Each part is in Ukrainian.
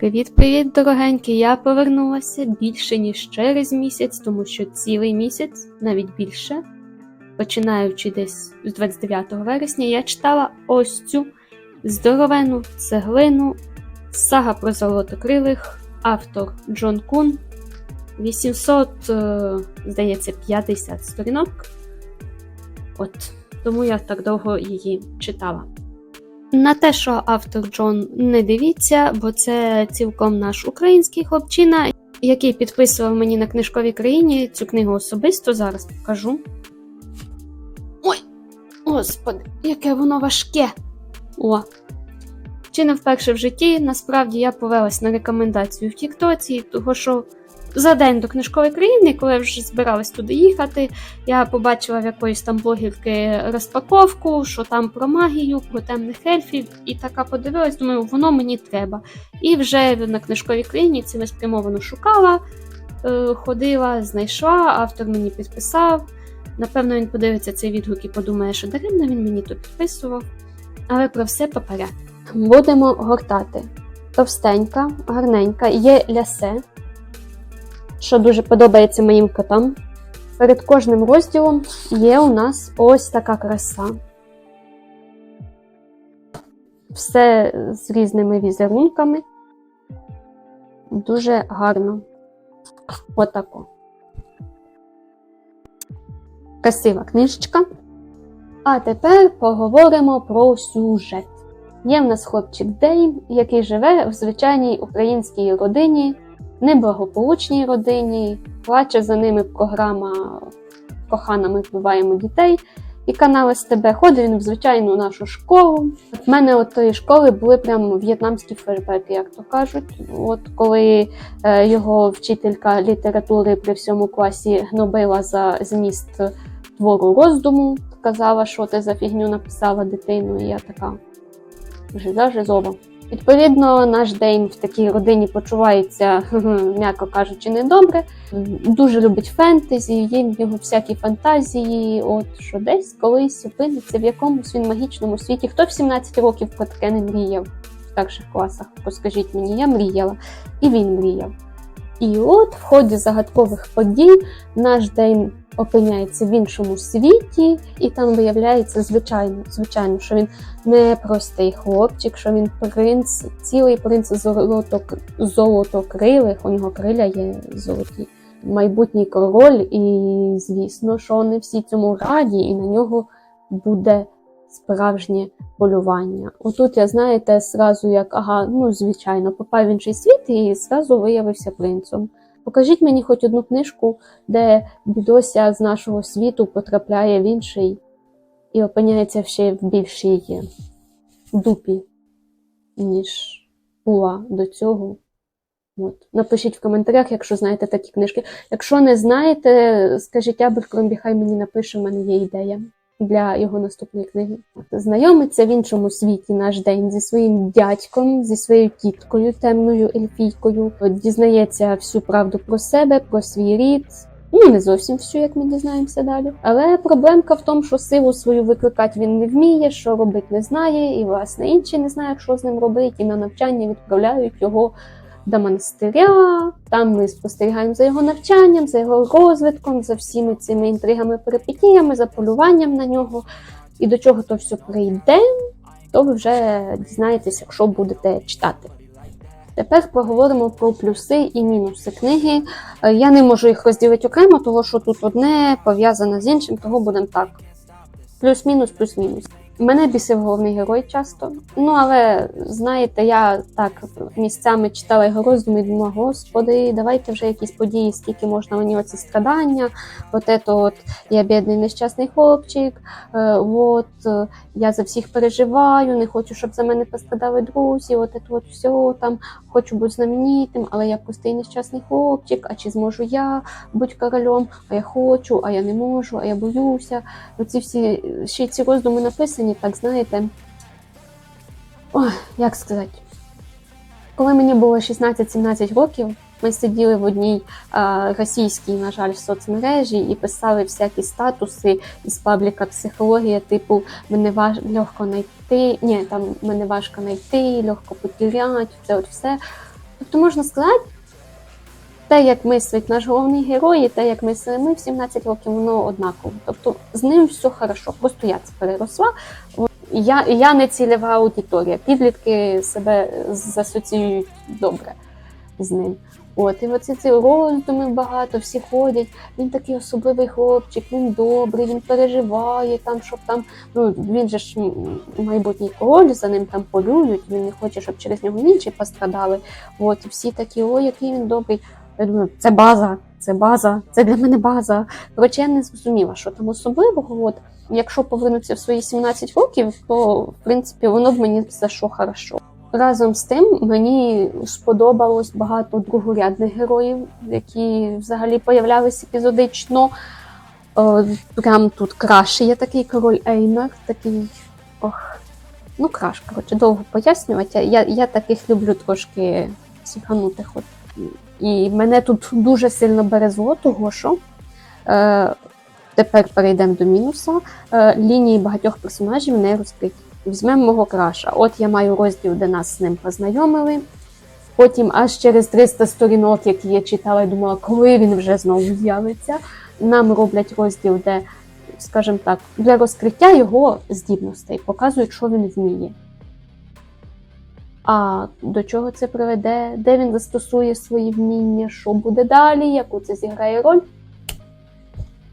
Привіт-привіт, дорогенькі! Я повернулася більше ніж через місяць, тому що цілий місяць, навіть більше, починаючи десь з 29 вересня, я читала ось цю здоровену цеглину Сага про золотокрилих, автор Джон Кун. 800, е, здається, 50 сторінок. От, тому я так довго її читала. На те, що автор Джон не дивіться, бо це цілком наш український хлопчина, який підписував мені на книжковій країні цю книгу особисто. Зараз покажу. Ой, господи, яке воно важке! О! Чи не вперше в житті, насправді я повелась на рекомендацію в Тіктоці, того що за день до книжкової країни, коли я вже збиралась туди їхати, я побачила в якоїсь там блогерки розпаковку, що там про магію, про темних ельфів, і така подивилась, думаю, воно мені треба. І вже на книжковій країні цілеспрямовано шукала, е, ходила, знайшла, автор мені підписав. Напевно, він подивиться цей відгук і подумає, що даремно він мені тут підписував. Але про все по. Будемо гортати. Товстенька, гарненька, є лясе що дуже подобається моїм котам. Перед кожним розділом є у нас ось така краса. Все з різними візерунками. Дуже гарно. Отако. Красива книжечка. А тепер поговоримо про сюжет. Є в нас хлопчик Дейн, який живе в звичайній українській родині неблагополучній родині, плаче за ними програма Кохана, ми вбиваємо дітей. І канал СТБ ходить він в звичайну нашу школу. В мене от тої школи були прямо в'єтнамські флешбеки, як то кажуть. От коли е, його вчителька літератури при всьому класі гнобила за зміст твору роздуму, казала, що ти за фігню написала дитину, і я така жиза жизова. Відповідно, наш день в такій родині почувається, м'яко кажучи, недобре. Дуже любить фентезі, є в нього всякі фантазії. От що десь колись опиниться в якомусь він магічному світі. Хто в 17 років про таке не мріяв в старших класах? Поскажіть мені, я мріяла, і він мріяв. І от в ході загадкових подій наш день опиняється в іншому світі, і там виявляється, звичайно, звичайно, що він не простий хлопчик, що він принц, цілий принц золоток, золотокрилих, у нього криля є золоті. Майбутній король, і звісно, що не всі цьому раді, і на нього буде справжнє полювання. Отут я, знаєте, зразу як ага, ну звичайно, попав в інший світ і зразу виявився принцом. Покажіть мені хоч одну книжку, де бідося з нашого світу потрапляє в інший і опиняється ще в більшій дупі, ніж була до цього. От. Напишіть в коментарях, якщо знаєте такі книжки. Якщо не знаєте, скажіть Аберкромбі, хай мені напише, в мене є ідея для його наступної книги. Знайомиться в іншому світі наш день зі своїм дядьком, зі своєю тіткою, темною ельфійкою, дізнається всю правду про себе, про свій рід. Ну, не зовсім всю, як ми дізнаємося далі. Але проблемка в тому, що силу свою викликати він не вміє, що робити не знає, і власне інші не знають, що з ним робити, і на навчання відправляють його до монастиря. Там ми спостерігаємо за його навчанням, за його розвитком, за всіми цими інтригами, перипетіями, за полюванням на нього. І до чого то все прийде, то ви вже дізнаєтесь, якщо будете читати. Тепер поговоримо про плюси і мінуси книги. Я не можу їх розділити окремо, тому що тут одне пов'язане з іншим, того будемо так. Плюс-мінус, плюс-мінус. Мене бісив головний герой часто. Ну, але знаєте, я так місцями читала його роздуми і думала, господи, давайте вже якісь події, скільки можна мені оці страдання. От ето от я бідний нещасний хлопчик, е, от е, я за всіх переживаю, не хочу, щоб за мене пострадали друзі. От ето от все там хочу бути знаменитим, але я простий нещасний хлопчик. А чи зможу я бути королем? А я хочу, а я не можу, а я боюся. Оці всі ще ці роздуми написані, так знаєте. Ой, як сказати, коли мені було 16-17 років, ми сиділи в одній а, російській, на жаль, соцмережі і писали всякі статуси із пабліка психологія, типу мене важ... легко знайти, ні, там мене важко знайти, легко потеряти, це от все. Тобто можна сказати, те, як мислить наш головний герой, і те, як мислили ми в 17 років, воно однаково. Тобто з ним все хорошо. Просто я це переросла. Я, я не цільова аудиторія. Підлітки себе засоціюють добре з ним. От, і оці ці роздуми багато, всі ходять. Він такий особливий хлопчик, він добрий, він переживає там, щоб там. Ну він же ж майбутній король, за ним там полюють. Він не хоче, щоб через нього інші пострадали. От і всі такі, ой, який він добрий. Я думаю, це база, це база, це для мене база. Коротше, я не зрозуміла, що там особливого. От якщо повернутися в свої 17 років, то в принципі воно б мені зайшло хорошо. Разом з тим мені сподобалось багато другорядних героїв, які взагалі появлялися епізодично. Е, Прям тут краш є такий король Ейнар, такий. Ох, ну краш, коротше, довго пояснювати. Я, я таких люблю трошки сіганутих. І мене тут дуже сильно бере зло, того що. Е, Тепер перейдемо до мінуса. Е, лінії багатьох персонажів не розкриті. Візьмемо мого краша. От я маю розділ, де нас з ним познайомили. Потім, аж через 300 сторінок, які я читала, і думала, коли він вже знову з'явиться. Нам роблять розділ, де, скажімо так, для розкриття його здібностей, показують, що він вміє. А до чого це приведе, де він застосує свої вміння, що буде далі, яку це зіграє роль.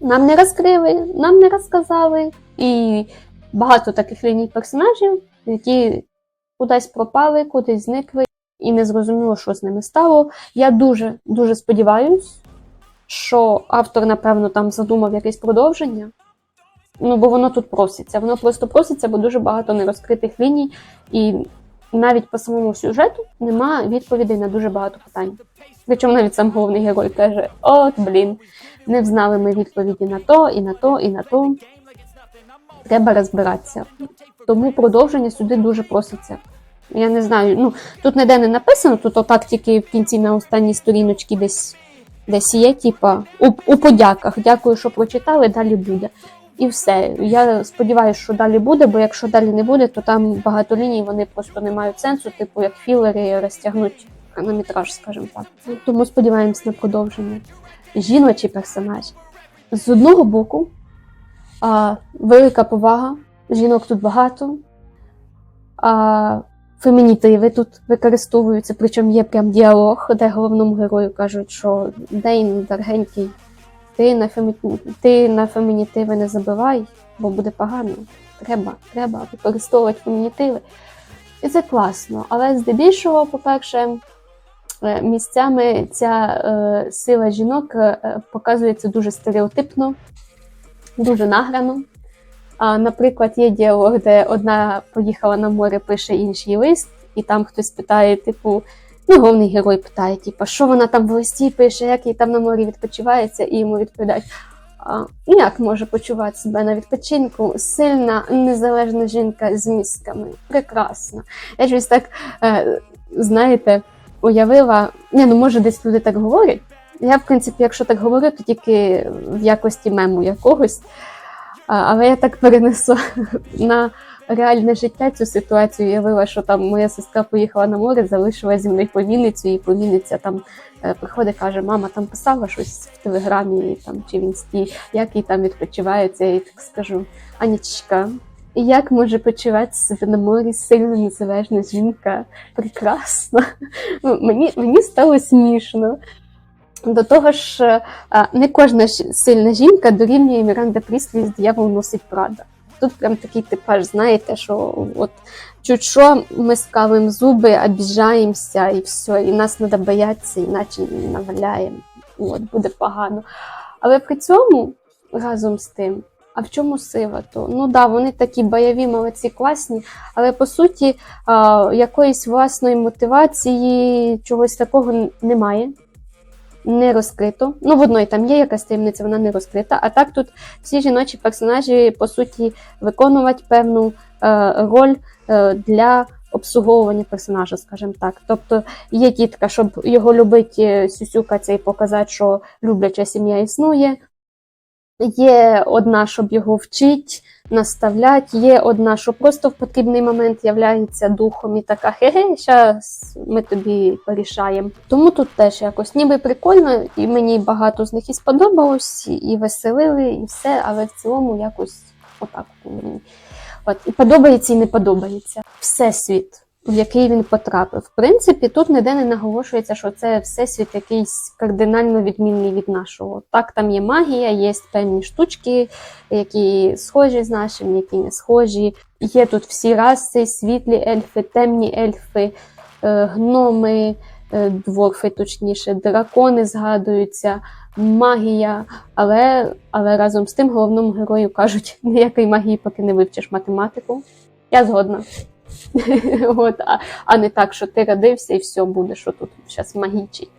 Нам не розкрили, нам не розказали. І багато таких ліній персонажів, які кудись пропали, кудись зникли, і не зрозуміло, що з ними стало. Я дуже дуже сподіваюся, що автор, напевно, там задумав якесь продовження. Ну, бо воно тут проситься. Воно просто проситься, бо дуже багато нерозкритих ліній, і навіть по самому сюжету нема відповідей на дуже багато питань. Причому навіть сам головний герой каже: От, блін, не взнали ми відповіді на то, і на то, і на то. Треба розбиратися. Тому продовження сюди дуже проситься. Я не знаю, ну тут ніде не написано, тут отак тільки в кінці на останній сторіночці десь десь є, типа у, у подяках. Дякую, що прочитали, далі буде. І все. Я сподіваюся, що далі буде, бо якщо далі не буде, то там багато ліній вони просто не мають сенсу, типу як філери розтягнуть хронометраж, скажімо так. Тому сподіваємось на продовження. Жіночий персонаж. З одного боку, а, велика повага, жінок тут багато, а, фемінітиви тут використовуються, причому є прям діалог, де головному герою кажуть, що Дейн, дорогенький, ти на, фемі... ти на фемінітиви не забивай, бо буде погано. Треба, треба використовувати фемінітиви. І це класно. Але здебільшого, по-перше, е, місцями ця е, сила жінок е, показується дуже стереотипно, дуже награно. А, наприклад, є діалог, де одна поїхала на море, пише інший лист, і там хтось питає, типу, ну, головний герой питає, типу, що вона там в листі пише, як їй там на морі відпочивається, і йому відповідають. Ну, як може почувати себе на відпочинку сильна, незалежна жінка з мізками. Прекрасно. Я щось так, е, знаєте, уявила, ні, ну може десь люди так говорять. Я, в принципі, якщо так говорю, то тільки в якості мему якогось. Але я так перенесла на реальне життя цю ситуацію. Уявила, що там моя сестра поїхала на море, залишила зі мною повінницю, і повінниця там е, приходить, каже: мама там писала щось в телеграмі там чи в інсті, як їй там відпочивається. Їй так скажу: Анічка, як може почувати себе на морі сильна незалежна жінка? Прекрасно. Ну, мені, мені стало смішно. До того ж, е, не кожна сильна жінка дорівнює Міранда Пріслі з диявол носить Прада. Тут прям такий типаж, знаєте, що от чуть що ми скалим зуби, обіжаємося і все, і нас треба боятися, іначе наваляємо. От, буде погано. Але при цьому, разом з тим, а в чому сила? То ну да, вони такі бойові, молодці, класні, але по суті якоїсь власної мотивації, чогось такого немає не розкрито. Ну, в одної там є якась таємниця, вона не розкрита. А так тут всі жіночі персонажі, по суті, виконувати певну е, роль е, для обслуговування персонажа, скажімо так. Тобто є тітка, щоб його любити, сюсюкатися і показати, що любляча сім'я існує. Є одна, щоб його вчить, наставлять, є одна, що просто в потрібний момент являється духом і така хе-ге, зараз ми тобі порішаємо. Тому тут теж якось ніби прикольно, і мені багато з них і сподобалось, і веселили, і все, але в цілому якось отак. мені. От, і подобається, і не подобається. Всесвіт, в який він потрапив. В принципі, тут ніде не наголошується, що це всесвіт якийсь кардинально відмінний від нашого. Так, там є магія, є певні штучки, які схожі з нашими, які не схожі. Є тут всі раси, світлі ельфи, темні ельфи, е, гноми, е, дворфи, точніше, дракони згадуються, магія. Але, але разом з тим головному герою кажуть, ніякої магії, поки не вивчиш математику. Я згодна. От, а, а не так, що ти родився і все буде, що тут зараз магічить.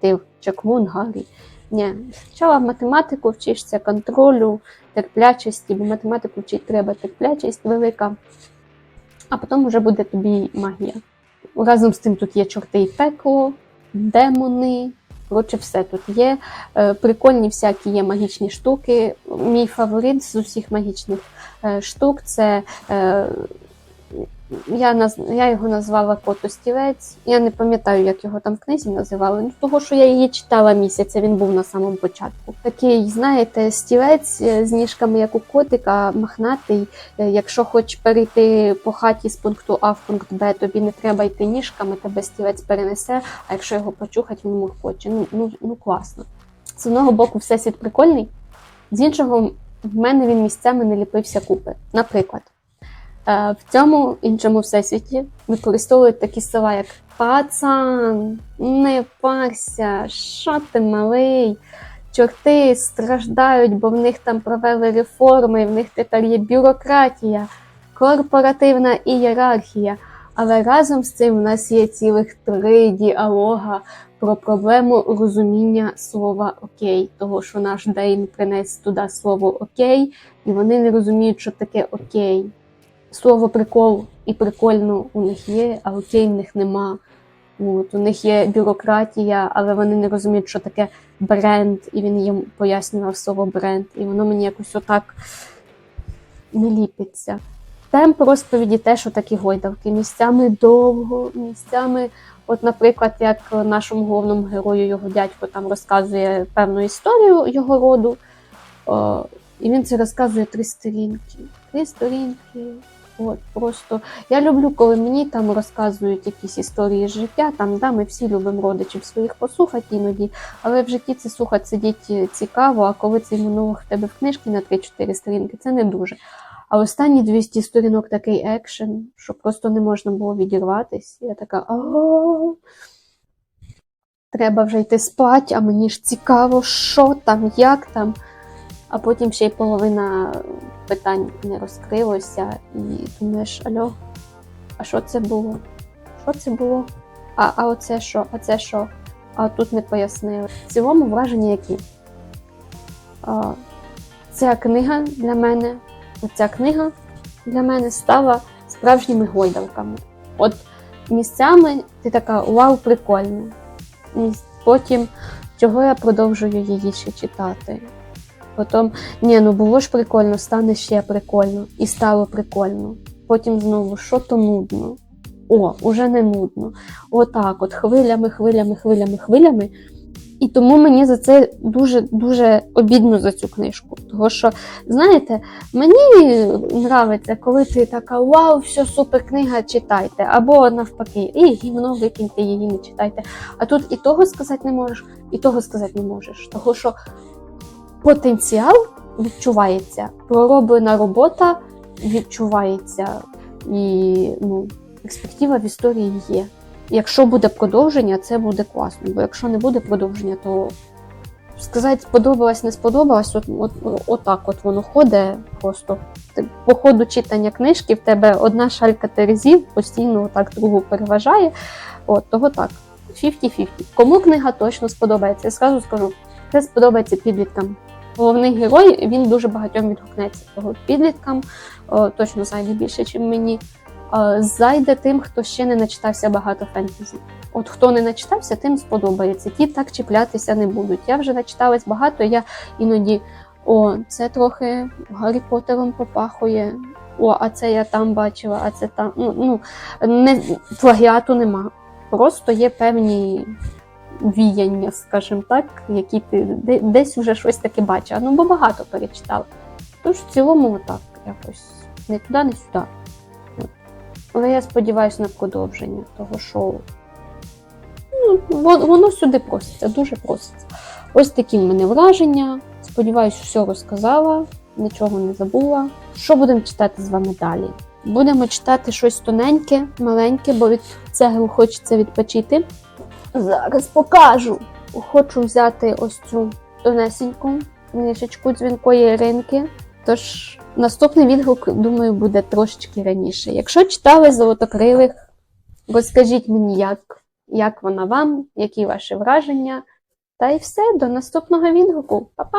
Ти чаклун, Гаррі. Ні, спочатку математику вчишся контролю, терплячості, бо математику вчити треба терплячість велика, а потім вже буде тобі магія. Разом з тим тут є чорти і пекло, демони. Коротше, все тут є. Е, Прикольні всякі є магічні штуки. Мій фаворит з усіх магічних е, штук це. Я, наз... я його назвала Котостілець. Я не пам'ятаю, як його там в книзі називали. Ну, того, що я її читала місяця, він був на самому початку. Такий, знаєте, стілець е, з ніжками, як у котика, махнатий. Е, Якщо хочеш перейти по хаті з пункту А в пункт Б, тобі не треба йти ніжками, тебе стілець перенесе, а якщо його почухать, він муркоче. Ну, ну, ну класно. З одного боку, всесвіт прикольний, з іншого, в мене він місцями не ліпився купи. Наприклад. Е, В цьому іншому всесвіті використовують такі слова, як пацан, не парся, що ти малий. Чорти страждають, бо в них там провели реформи, в них тепер є бюрократія, корпоративна ієрархія. Але разом з цим в нас є цілих три діалога про проблему розуміння слова окей, того що наш Дейн принес туди слово окей, і вони не розуміють, що таке окей слово прикол і прикольно у них є, а окей в них нема. От, у них є бюрократія, але вони не розуміють, що таке бренд, і він їм пояснював слово бренд. І воно мені якось отак не ліпиться. Темп розповіді те, що такі гойдавки. Місцями довго, місцями, от, наприклад, як нашому головному герою його дядько там розказує певну історію його роду. О, і він це розказує три сторінки. Три сторінки. От просто я люблю, коли мені там розказують якісь історії з життя. Там да, ми всі любимо родичів своїх послухати іноді, але в житті це слухати сидіть цікаво. А коли цей монолог в тебе в книжці на 3-4 сторінки, це не дуже. А останні 200 сторінок такий екшен, що просто не можна було відірватись. Я така ого. Треба вже йти спати, а мені ж цікаво, що там, як там. А потім ще й половина питань не розкрилося, і думаєш, альо, а що це було? Що це було? А, а оце що? А це що? А тут не пояснили. В цілому враження які? А, ця книга для мене, ця книга для мене стала справжніми гойдалками. От місцями ти така вау, прикольно. Потім, чого я продовжую її ще читати. Потім, ні, ну було ж прикольно, стане ще прикольно. І стало прикольно. Потім знову, що то нудно. О, уже не нудно. Отак, от хвилями, хвилями, хвилями, хвилями. І тому мені за це дуже-дуже обідно за цю книжку. Тому що, знаєте, мені нравиться, коли ти така вау, все супер книга, читайте. Або навпаки, і гімно викиньте її, не читайте. А тут і того сказати не можеш, і того сказати не можеш. Того що потенціал відчувається, пророблена робота відчувається, і ну, перспектива в історії є. Якщо буде продовження, це буде класно. Бо якщо не буде продовження, то сказати, сподобалось, не сподобалось, от, от, отак от воно ходить просто. По ходу читання книжки в тебе одна шалька терезів постійно отак другу переважає. От, того так. 50-50. Кому книга точно сподобається, я зразу скажу, це сподобається підліткам. Головний герой він дуже багатьом відгукнеться. Того підліткам точно зайде більше, ніж мені. О, зайде тим, хто ще не начитався багато фентезі. От хто не начитався, тим сподобається. Ті так чіплятися не будуть. Я вже начиталась багато, я іноді О, це трохи Гаррі Поттером попахує. О, а це я там бачила, а це там. Ну, ну не, плагіату нема. Просто є певні віяння, скажімо так, які ти десь вже щось таке бачила. Ну, бо багато перечитала. Тож в цілому так якось не туди, не сюди. Але я сподіваюся на продовження того шоу. Ну, воно сюди проситься, дуже проситься. Ось такі в мене враження. Сподіваюсь, все розказала, нічого не забула. Що будемо читати з вами далі? Будемо читати щось тоненьке, маленьке, бо від цегел хочеться відпочити. Зараз покажу. Хочу взяти ось цю тонесеньку книжечку дзвінкої Іринки. Тож наступний відгук, думаю, буде трошечки раніше. Якщо читали золотокрилих, розкажіть мені, як, як вона вам, які ваші враження. Та й все, до наступного відгуку. Па-па!